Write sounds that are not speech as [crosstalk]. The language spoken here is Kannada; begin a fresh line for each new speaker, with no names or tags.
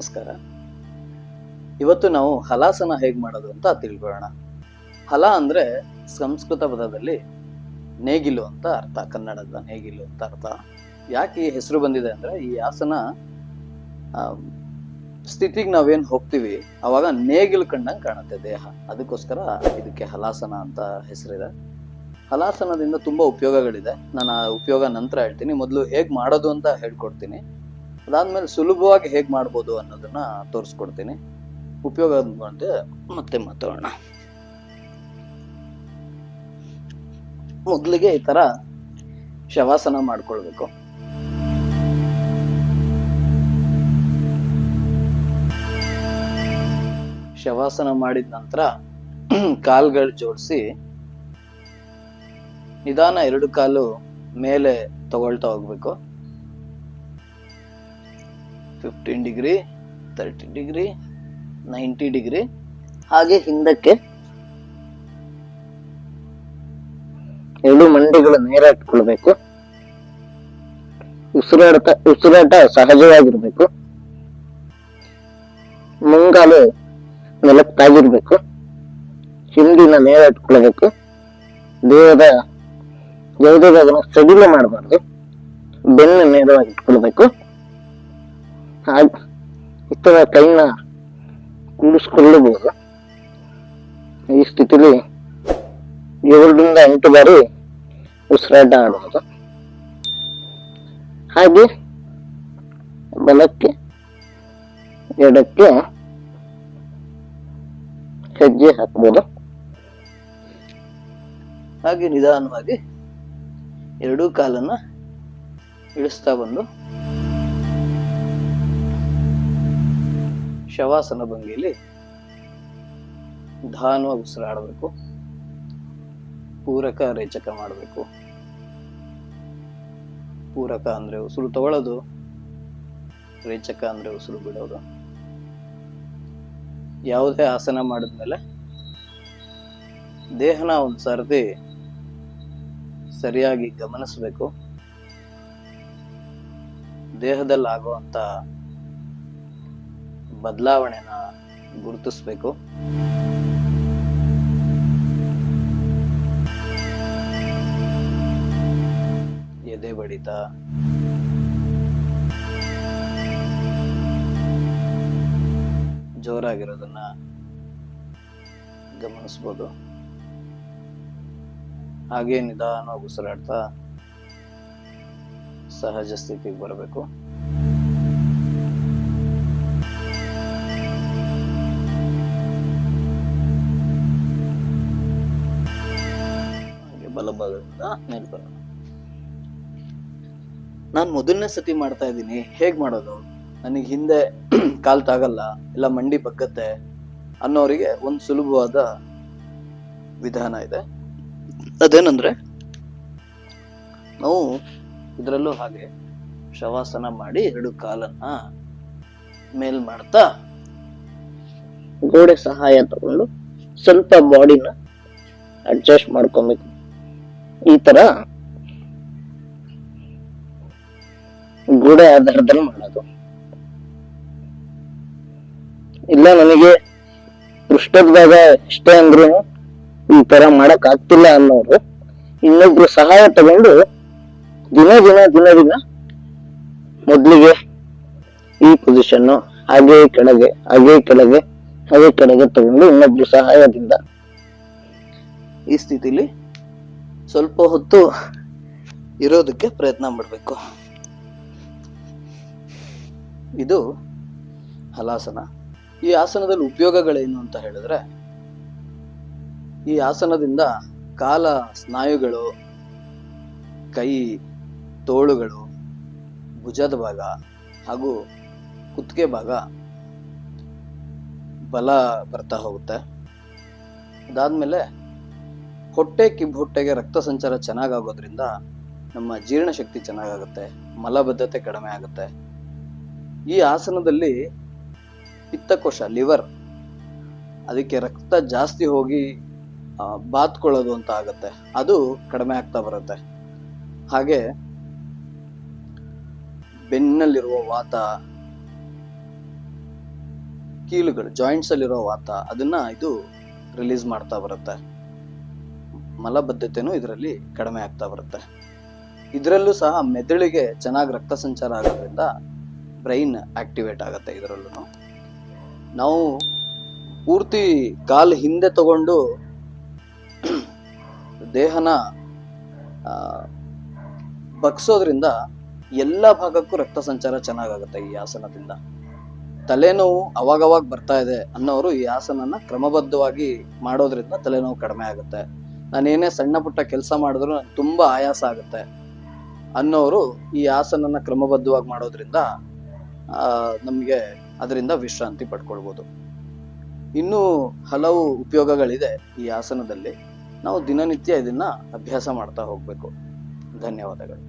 ನಮಸ್ಕಾರ. ಇವತ್ತು ನಾವು ಹಲಾಸನ ಹೇಗೆ ಮಾಡೋದು ಅಂತ ತಿಳ್ಕೊಳ್ಳೋಣ. ಹಲ ಅಂದ್ರೆ ಸಂಸ್ಕೃತ ಪದದಲ್ಲಿ ನೇಗಿಲು ಅಂತ ಅರ್ಥ, ಕನ್ನಡದ ನೇಗಿಲು ಅಂತ ಅರ್ಥ. ಯಾಕೆ ಈ ಹೆಸರು ಬಂದಿದೆ ಅಂದ್ರೆ ಈ ಆಸನ ಸ್ಥಿತಿಗೆ ನಾವೇನು ಹೋಗ್ತೀವಿ, ಅವಾಗ ನೇಗಿಲು ಕಂಡಂಗೆ ಕಾಣುತ್ತೆ ದೇಹ. ಅದಕ್ಕೋಸ್ಕರ ಇದಕ್ಕೆ ಹಲಾಸನ ಅಂತ ಹೆಸರಿದೆ. ಹಲಾಸನದಿಂದ ತುಂಬಾ ಉಪಯೋಗಗಳಿದೆ. ನಾನು ಆ ಉಪಯೋಗ ನಂತರ ಹೇಳ್ತೀನಿ. ಮೊದಲು ಹೇಗೆ ಮಾಡೋದು ಅಂತ ಹೇಳ್ಕೊಡ್ತೀನಿ. ಅದಾದ್ಮೇಲೆ ಸುಲಭವಾಗಿ ಹೇಗ್ ಮಾಡ್ಬೋದು ಅನ್ನೋದನ್ನ ತೋರಿಸ್ಕೊಡ್ತೀನಿ. ಉಪಯೋಗ ಅಂತ ಮತ್ತೆ ಮಾತಾಡೋಣ. ಮೊದಲಿಗೆ ಈ ತರ ಶವಾಸನ ಮಾಡ್ಕೊಳ್ಬೇಕು. ಶವಾಸನ ಮಾಡಿದ ನಂತರ ಕಾಲ್ಗಳು ಜೋಡಿಸಿ ನಿಧಾನ ಎರಡು ಕಾಲು ಮೇಲೆ ತಗೊಳ್ತಾ ಹೋಗ್ಬೇಕು. Fifteen degree thirty degree ninety degree ಹಾಗೆ ಹಿಂದಕ್ಕೆ
ಎರಡು ಮಂಡಿಗಳು ನೇರ ಇಟ್ಕೊಳ್ಬೇಕು. ಉಸಿರಾಟ ಉಸಿರಾಟ ಸಹಜವಾಗಿರ್ಬೇಕು. ಮುಂಗಾಲು ನೆಲಕ್ಕೆ ತಾಗಿರ್ಬೇಕು ಹಿಂದಿನ ನೇರ ಇಟ್ಕೊಳ್ಬೇಕು. ದೇಹದ ಯಾವುದೇ ಸಡಿಲ ಮಾಡಬಾರ್ದು. ಬೆನ್ನು ನೇರವಾಗಿ ಇಟ್ಕೊಳ್ಬೇಕು. ಹಾಗೆ ಇತರ ಕೈನ ಕೂಡಿಸ್ಕೊಳ್ಳಬಹುದು. ಈ ಸ್ಥಿತಿಲಿ ಏಳರಿಂದ ಎಂಟು ಬಾರಿ ಉಸಿರಾಟ ಆಡುವುದು ಹಾಗೆ ಬಲಕ್ಕೆ ಎಡಕ್ಕೆ ಹೆಜ್ಜೆ ಹಾಕ್ಬೋದು
ಹಾಗೆ ನಿಧಾನವಾಗಿ ಎರಡೂ ಕಾಲನ್ನ ಇಳಿಸ್ತಾ ಬಂದು ಶವಾಸನ ಭಂಗಿಯಲ್ಲಿ ನಿಧಾನವಾಗಿ ಉಸಿರಾಡಬೇಕು. ಪೂರಕ ರೇಚಕ ಮಾಡಬೇಕು. ಪೂರಕ ಅಂದ್ರೆ ಉಸಿರು ತಗೊಳ್ಳೋದು ರೇಚಕ ಅಂದ್ರೆ ಉಸಿರು ಬಿಡೋದು. ಯಾವುದೇ ಆಸನ ಮಾಡಿದ್ಮೇಲೆ ದೇಹನ ಒಂದು ಸರದಿ ಸರಿಯಾಗಿ ಗಮನಿಸಬೇಕು. ದೇಹದಲ್ಲಿ ಬದಲಾವಣೆನ ಗುರುತಿಸ್ಬೇಕು. ಎದೆ ಬಡಿತ. ಜೋರಾಗಿರೋದನ್ನ ಗಮನಿಸ್ಬೋದು. ಹಾಗೆ ನಿಧಾನವಾಗಿ ಉಸಿರಾಡ್ತಾ ಸಹಜ ಸ್ಥಿತಿಗೆ ಬರಬೇಕು. ಬಲಭಾಗದಿಂದ ನಾನು ಮೊದಲನೇ ಸತಿ ಮಾಡ್ತಾ ಇದ್ದೀನಿ. ಹೇಗ್ ಮಾಡೋದು? ನನಗೆ ಹಿಂದೆ [clears throat] ಕಾಲ್ ತಾಗಲ್ಲ, ಇಲ್ಲ ಮಂಡಿ ಬಗ್ಗತ್ತೆ ಅನ್ನೋರಿಗೆ ಒಂದು ಸುಲಭವಾದ ವಿಧಾನ ಇದೆ. ಅದೇನಂದ್ರೆ, ನಾವು ಇದರಲ್ಲೂ ಹಾಗೆ ಶವಾಸನ ಮಾಡಿ ಎರಡು ಕಾಲನ್ನ ಮೇಲ್ ಮಾಡ್ತಾ
ಗೋಡೆ ಸಹಾಯ ತಗೊಂಡು ಸ್ವಲ್ಪ ಬಾಡಿನ ಅಡ್ಜಸ್ಟ್ ಮಾಡ್ಕೊಬೇಕು. ಈ ತರ ಗೋಡೆ ಆಧಾರದಲ್ಲಿ ಮಾಡೋದು. ಇಲ್ಲ, ನನಗೆ ಪೃಷ್ಠದಾಗ ಇಷ್ಟೇ ಅಂದ್ರು ಈ ತರ ಮಾಡಕ್ ಆಗ್ತಿಲ್ಲ ಅನ್ನೋರು ಇನ್ನೊಬ್ರು ಸಹಾಯ ತಗೊಂಡು ದಿನ ದಿನ ದಿನ ದಿನ ಮೊದ್ಲಿಗೆ ಈ ಪೊಸಿಷನ್ ಹಾಗೆ ಕೆಳಗೆ ಹಾಗೆ ಕೆಳಗೆ ಹಾಗೆ ಕೆಳಗೆ ತಗೊಂಡು ಇನ್ನೊಬ್ರು ಸಹಾಯದಿಂದ
ಈ ಸ್ಥಿತಿಲಿ ಸ್ವಲ್ಪ ಹೊತ್ತು ಇರೋದಕ್ಕೆ ಪ್ರಯತ್ನ ಮಾಡಬೇಕು. ಇದು ಹಲಾಸನ. ಈ ಆಸನದಲ್ಲಿ ಉಪಯೋಗಗಳೇನು ಅಂತ ಹೇಳಿದ್ರೆ, ಈ ಆಸನದಿಂದ ಕಾಲ ಸ್ನಾಯುಗಳು, ಕೈ, ತೋಳುಗಳು, ಭುಜದ ಭಾಗ ಹಾಗೂ ಕುತ್ತಿಗೆ ಭಾಗ ಬಲ ಬರ್ತಾ ಹೋಗುತ್ತೆ. ಅದಾದ್ಮೇಲೆ ಹೊಟ್ಟೆ ಕಿಬ್ಬೊಟ್ಟೆಗೆ ರಕ್ತ ಸಂಚಾರ ಚೆನ್ನಾಗಾಗೋದ್ರಿಂದ ನಮ್ಮ ಜೀರ್ಣಶಕ್ತಿ ಚೆನ್ನಾಗಾಗುತ್ತೆ, ಮಲಬದ್ಧತೆ ಕಡಿಮೆ ಆಗುತ್ತೆ. ಈ ಆಸನದಲ್ಲಿ ಪಿತ್ತಕೋಶ, ಲಿವರ್, ಅದಕ್ಕೆ ರಕ್ತ ಜಾಸ್ತಿ ಹೋಗಿ ಬಾತ್ಕೊಳ್ಳೋದು ಅಂತ ಆಗುತ್ತೆ. ಅದು ಕಡಿಮೆ ಆಗ್ತಾ ಬರುತ್ತೆ. ಹಾಗೆ ಬೆನ್ನಲ್ಲಿರುವ ವಾತ, ಕೀಲುಗಳು ಜಾಯಿಂಟ್ಸ್ ಅಲ್ಲಿರುವ ವಾತ, ಅದನ್ನ ಇದು ರಿಲೀಸ್ ಮಾಡ್ತಾ ಬರುತ್ತೆ. ಮಲಬದ್ಧತೆನೂ ಇದರಲ್ಲಿ ಕಡಿಮೆ ಆಗ್ತಾ ಬರುತ್ತೆ. ಇದರಲ್ಲೂ ಸಹ ಮೆದುಳಿಗೆ ಚೆನ್ನಾಗಿ ರಕ್ತ ಸಂಚಾರ ಆಗೋದ್ರಿಂದ ಬ್ರೈನ್ ಆಕ್ಟಿವೇಟ್ ಆಗುತ್ತೆ ಇದರಲ್ಲೂ ನಾವು ಪೂರ್ತಿ ಕಾಲು ಹಿಂದೆ ತಗೊಂಡು ದೇಹನ ಬಗ್ಸೋದ್ರಿಂದ ಎಲ್ಲ ಭಾಗಕ್ಕೂ ರಕ್ತ ಸಂಚಾರ ಚೆನ್ನಾಗಾಗುತ್ತೆ ಈ ಆಸನದಿಂದ. ತಲೆನೋವು ಅವಾಗವಾಗ ಬರ್ತಾ ಇದೆ ಅನ್ನೋರು ಈ ಆಸನನ ಕ್ರಮಬದ್ಧವಾಗಿ ಮಾಡೋದ್ರಿಂದ ತಲೆನೋವು ಕಡಿಮೆ ಆಗುತ್ತೆ. ನಾನೇನೇ ಸಣ್ಣ ಪುಟ್ಟ ಕೆಲಸ ಮಾಡಿದ್ರು ನನಗೆ ತುಂಬಾ ಆಯಾಸ ಆಗುತ್ತೆ ಅನ್ನೋರು ಈ ಆಸನನ ಕ್ರಮಬದ್ಧವಾಗಿ ಮಾಡೋದ್ರಿಂದ ನಮಗೆ ಅದರಿಂದ ವಿಶ್ರಾಂತಿ ಪಡ್ಕೊಳ್ಬೋದು. ಇನ್ನೂ ಹಲವು ಉಪಯೋಗಗಳಿದೆ ಈ ಆಸನದಲ್ಲಿ. ನಾವು ದಿನನಿತ್ಯ ಇದನ್ನ ಅಭ್ಯಾಸ ಮಾಡ್ತಾ ಹೋಗ್ಬೇಕು. ಧನ್ಯವಾದಗಳು.